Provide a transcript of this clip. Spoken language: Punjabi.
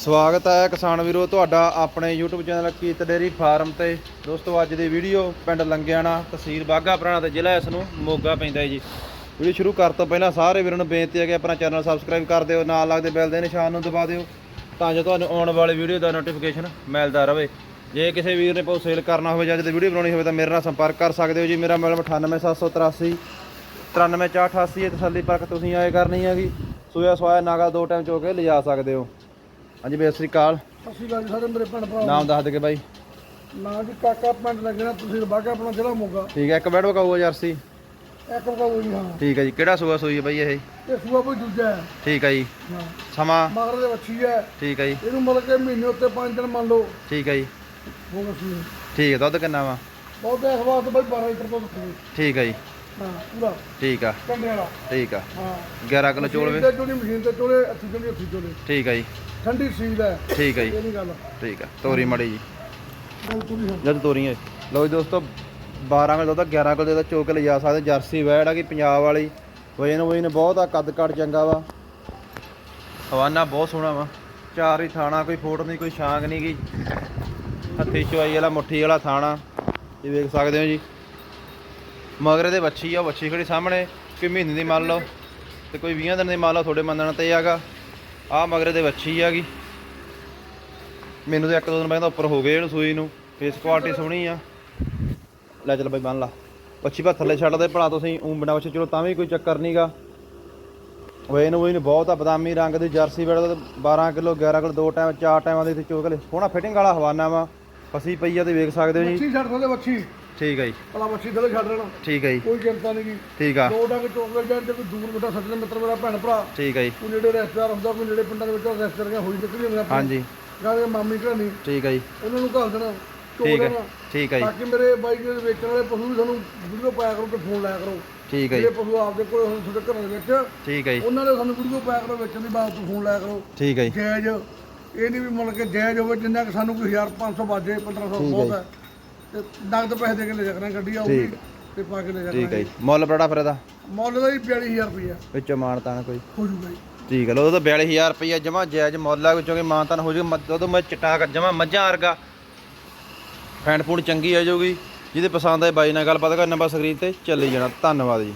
ਸਵਾਗਤ ਹੈ ਕਿਸਾਨ ਵੀਰੋ, ਤੁਹਾਡਾ ਆਪਣੇ YouTube ਚੈਨਲ ਕੀਤ ਡੇਰੀ ਫਾਰਮ ਤੇ। ਦੋਸਤੋ, ਅੱਜ ਦੀ ਵੀਡੀਓ ਪਿੰਡ ਲੰਗਿਆਣਾ ਤਹਿਸੀਲ ਬਾਗਾ ਪੁਰਾਣਾ ਤੇ ਜ਼ਿਲ੍ਹਾ ਇਸ ਨੂੰ ਮੋਗਾ ਪੈਂਦਾ ਹੈ ਜੀ। ਵੀਡੀਓ ਸ਼ੁਰੂ ਕਰਨ ਤੋਂ ਪਹਿਲਾਂ ਸਾਰੇ ਵੀਰਾਂ ਨੂੰ ਬੇਨਤੀ ਹੈ ਕਿ ਆਪਣਾ ਚੈਨਲ ਸਬਸਕ੍ਰਾਈਬ ਕਰ ਦਿਓ, ਨਾਲ ਲੱਗਦੇ ਬੈਲ ਦੇ ਨਿਸ਼ਾਨ ਨੂੰ ਦਬਾ ਦਿਓ, ਤਾਂ ਜੋ ਤੁਹਾਨੂੰ ਆਉਣ ਵਾਲੀ ਵੀਡੀਓ ਦਾ ਨੋਟੀਫਿਕੇਸ਼ਨ ਮਿਲਦਾ ਰਹੇ। ਜੇ ਕਿਸੇ ਵੀਰ ਨੇ ਪਉ ਸੇਲ ਕਰਨਾ ਹੋਵੇ ਜਾਂ ਜਦ ਵੀਡੀਓ ਬਣਾਉਣੀ ਹੋਵੇ ਤਾਂ ਮੇਰੇ ਨਾਲ ਸੰਪਰਕ ਕਰ ਸਕਦੇ ਹੋ ਜੀ। ਮੇਰਾ ਮੋਬਾਈਲ 98783 93488 ਇਹ ਤਸੱਲੀ ਪਰਖ ਤੁਸੀਂ ਆਏ ਕਰਨੀ ਹੈਗੀ। ਸੋਇਆ ਸਵਾਇਆ ਨਾਗਾ ਦੋ ਟਾਈਮ ਚੋ ਕੇ ਲਿਜਾ ਸਕਦੇ ਹੋ। ਹਾਂਜੀ ਬਈ ਸਤਿ ਸ੍ਰੀ ਅਕਾਲ। ਅਕਾਲ ਜੀ ਸਾਰੇ ਮੇਰੇ ਭੈਣ ਭਰਾ ਨਾਮ ਦੱਸ ਦੇ ਕੇ ਬਾਈ। ਨਾਂ। ਜੀ ਕਾਕਾ ਪਿੰਡ ਲੱਗਣਾ ਤੁਸੀਂ ਬਾਗਾ ਆਪਣਾ ਜ਼ਿਲ੍ਹਾ ਮੋਗਾ। ਠੀਕ ਹੈ ਇੱਕ ਬੈਡ ਵਕਾਊਗਾ ਜਰਸੀ। ਇੱਕ ਬਕਾਓ ਜੀ ਹਾਂ। ਠੀਕ ਹੈ ਜੀ ਕਿਹੜਾ ਸੂਆ ਸੂਈ ਹੈ ਬਾਈ ਇਹ? ਇਹ ਸੂਆ ਕੋਈ ਦੂਜਾ ਹੈ। ਠੀਕ ਹੈ ਜੀ। ਹਾਂ। ਸਮਾਂ? ਮਗਰ ਦੇ ਵੱਛੀ ਹੈ। ਠੀਕ ਹੈ ਜੀ। ਇਹਨੂੰ ਮਤਲਬ ਕਿ ਮਹੀਨੇ ਉੱਤੇ 5 ਦਿਨ ਮੰਨ ਲਓ। ਠੀਕ ਹੈ ਜੀ। ਹੋ ਗਿਆ ਸੀ ਠੀਕ ਹੈ ਦੁੱਧ ਕਿੰਨਾ ਵਾ? ਬਹੁਤ ਇਸ ਵਾਰ ਤਾਂ ਬਈ 12 ਲੀਟਰ ਦੁੱਧ ਠੀਕ ਹੈ ਜੀ। ਹਾਂ ਪੂਰਾ ਠੀਕ ਆ। ਕੰਡੇ ਵਾਲਾ। ਠੀਕ ਆ। ਹਾਂ। 11 ਕਿਲੋ ਚੋਲ ਵੇ। ਤੇ ਚੋਲੀ ਮਸ਼ੀਨ ਤੇ ਚੋਲੇ ਅੱਥੀ ਚੋਲੀ ਅੱਥੀ ਚੋਲੇ। ਠੀਕ ਹੈ ਜੀ। ਠੰਡੀ ਸੀਲ ਹੈ। ਠੀਕ ਹੈ ਜੀ। ਇਹ ਨਹੀਂ ਗੱਲ। ਠੀਕ ਆ। ਤੋਰੀ ਮੜੀ ਜੀ। ਗੱਲ ਪੂਰੀ ਹੈ ਜਦ ਤੋਰੀਆਂ ਲਓ ਜੀ ਦੋਸਤੋ 12 ਕਿਲੋ ਦੁੱਧ 11 ਕਿਲੋ ਦਾ ਚੋਕ ਲਿਜਾ ਸਕਦੇ। ਜਰਸੀ ਵੈੜ ਆ ਕਿ ਪੰਜਾਬ ਵਾਲੀ। ਵਜਨ ਵਜਨ ਬਹੁਤ ਆ ਕੱਦ ਕੱਟ ਚੰਗਾ ਵਾ। ਹਵਾਨਾ ਬਹੁਤ ਸੋਹਣਾ ਵਾ। ਚਾਰ ਹੀ ਥਾਣਾ ਕੋਈ ਫੋਟ ਨਹੀਂ ਕੋਈ ਛਾਂਗ ਨਹੀਂ ਗਈ ਹੱਥੀ ਵਾਲਾ ਮੁੱਠੀ ਵਾਲਾ ਥਾਣਾ। ਇਹ ਵੇਖ ਸਕਦੇ ਹੋ ਜੀ। ਮਗਰੇ ਦੇ ਵੱਛੀ ਆ ਵੱਛੀ ਖੜੀ ਸਾਹਮਣੇ, ਕਿ ਮਹੀਨੇ ਦੀ ਮੰਨ ਲਓ, ਤੇ ਕੋਈ 20 ਦਿਨ ਦੀ ਮੰਨ ਲਓ ਤੁਹਾਡੇ ਮੰਨਣ ਤੇ ਹੈਗਾ ਆ ਮਗਰੇ ਦੇ ਵੱਛੀ ਹੈਗੀ ਮੈਨੂੰ ਤਾਂ ਇੱਕ ਦੋ ਦਿਨ ਪਹਿਲਾਂ ਉੱਪਰ ਹੋ ਗਏ ਇਹਨੂੰ ਸੂਈ ਨੂੰ ਫੇਸ ਕੁਆਲਿਟੀ ਸੋਹਣੀ ਆ। ਲੈ ਚੱਲ ਬਾਈ ਬੰਨ ਲਾ। ਪੱਛੀ ਭਾ ਥੱਲੇ ਛੱਡ ਦੇ ਭਲਾ, ਤੁਸੀਂ ਊਂ ਬਿਨਾ ਵੱਛੀ ਚਲੋ, ਤਾਂ ਵੀ ਕੋਈ ਚੱਕਰ ਨਹੀਂਗਾ ਵੇ ਇਹਨੂੰ ਨੂੰ ਬਹੁਤ ਆ, ਬਦਾਮੀ ਰੰਗ ਦੀ ਜਰਸੀ ਵੇੜ 12 ਕਿਲੋ 11 ਕਿਲੋ, ਦੋ ਟਾਈਮ, ਚਾਰ ਟਾਈਮਾਂ ਦੇ ਤੇ ਚੋਕਲੇ। ਸੋਹਣਾ ਫਿਟਿੰਗ ਵਾਲਾ ਹਵਾਨਾ ਵਾ। ਫਸੀ ਪਈ ਆ ਤੇ ਵੇਖ ਸਕਦੇ ਹੋ ਜੀ। ਵੱਛੀ ਛੱਡ ਸਕਦੇ ਵੱਛੀ। ਠੀਕ ਹੈ ਜੀ ਭਲਾ ਵੱਛੀ ਥੱਲੇ ਛੱਡ ਦੇਣਾ ਠੀਕ ਹੈ ਜੀ ਕੋਈ ਚਿੰਤਾ ਨਹੀਂ ਗੀ ਠੀਕ ਆ ਦੋ ਡੰਗ ਚੋਕਲੇ ਜਾਣ ਤੇ ਕੋਈ ਦੂਰ ਬੇਟਾ ਸੱਜਣ ਮਿੱਤਰ ਮੇਰਾ ਭੈਣ ਭਰਾ ਠੀਕ ਹੈ ਜੀ ਕੋਈ ਨੇੜੇ ਰਿਸ਼ਤੇਦਾਰ ਹੁੰਦਾ ਕੋਈ ਨੇੜੇ ਪਿੰਡਾਂ ਦੇ ਵਿੱਚ ਰਿਸ਼ਤੇਦਾਰੀਆਂ ਹੋਈ ਨਿਕਲੀ ਹੁੰਦੀਆਂ ਹਾਂਜੀ ਗਾਲੇ ਮਾਮੀ ਘਣੀ ਠੀਕ ਹੈ ਜੀ ਉਹਨਾਂ ਨੂੰ ਘੱਲ ਦੇਣਾ ਠੀਕ ਹੈ ਠੀਕ ਹੈ ਜੀ ਬਾਕੀ ਮੇਰੇ ਬਾਈ ਦੇ ਵੇਚਣ ਵਾਲੇ ਪਸ਼ੂ ਵੀ ਸਾਨੂੰ ਵੀਡੀਓ ਪਾਇਆ ਕਰੋ ਤੇ ਫੋਨ ਲਾਇਆ ਕਰੋ ਠੀਕ ਹੈ ਜੀ ਪਸ਼ੂ ਆਪਦੇ ਕੋਲ ਹੁਣ ਤੁਹਾਡੇ ਘਰਾਂ ਦੇ ਵਿੱਚ ਠੀਕ ਹੈ ਜੀ ਉਹਨਾਂ ਨੇ ਸਾਨੂੰ ਵੀਡੀਓ ਪਾਇਆ ਕਰੋ ਵੇਚਣ ਦੀ ਬਾਤ ਤੋਂ ਫੋਨ ਲਾਇਆ ਕਰੋ ਠੀਕ ਹੈ ਜੀ ਜਾਇਜ਼ ਇਹ ਨਹੀਂ ਵੀ ਮਤਲਬ ਕਿ ਜਾਇਜ਼ ਹੋਵੇ ਜਿੰਨਾ ਕਿ ਸਾਨੂੰ ਕੋਈ 1500 ਬਾਜੇ 1500 ਬਹੁਤ ਹੈ ਤੇ ਨਗਦ ਪੈਸੇ ਦੇ ਕੇ ਲੈ ਜਾਣਾ ਗੱਡੀ ਆਊਗੀ ਤੇ ਪਾ ਕੇ ਲੈ ਜਾਣਾ ਠੀਕ ਹੈ ਜੀ। ਮੁੱਲ ਬੜਾ ਫਿਰ ਇਹਦਾ ਮੁੱਲ ਦਾ ਹੀ 42000 ਰੁਪਇਆ ਵਿੱਚੋਂ ਮਾਨਤਾਨ ਕੋਈ? ਹੋ ਜੂਗਾ ਜੀ। ਠੀਕ ਹੈ ਲੋ ਉਹ ਤਾਂ 42000 ਰੁਪਈਆ ਜਮਾ ਜਾਇਜ਼ ਮੁੱਲ ਆ ਵਿੱਚੋਂ ਕਿ ਮਾਨਤਾਨ ਹੋ ਜਾਊਗਾ ਦੁੱਧ ਮੈਂ ਚਿੱਟਾ ਕਰ ਜਮਾ ਮੱਝਾਂ ਵਰਗਾ। ਫੈਂਟ ਫੂਡ ਚੰਗੀ ਆ ਜਾਊਗੀ। ਜਿਹਦੇ ਪਸੰਦ ਆਏ ਬਾਈ ਨਾਲ ਗੱਲਬਾਤ ਕਰ ਨੰਬਰ ਸਕਰੀਨ ਤੇ ਚੱਲੀ ਜਾਣਾ। ਧੰਨਵਾਦ ਜੀ।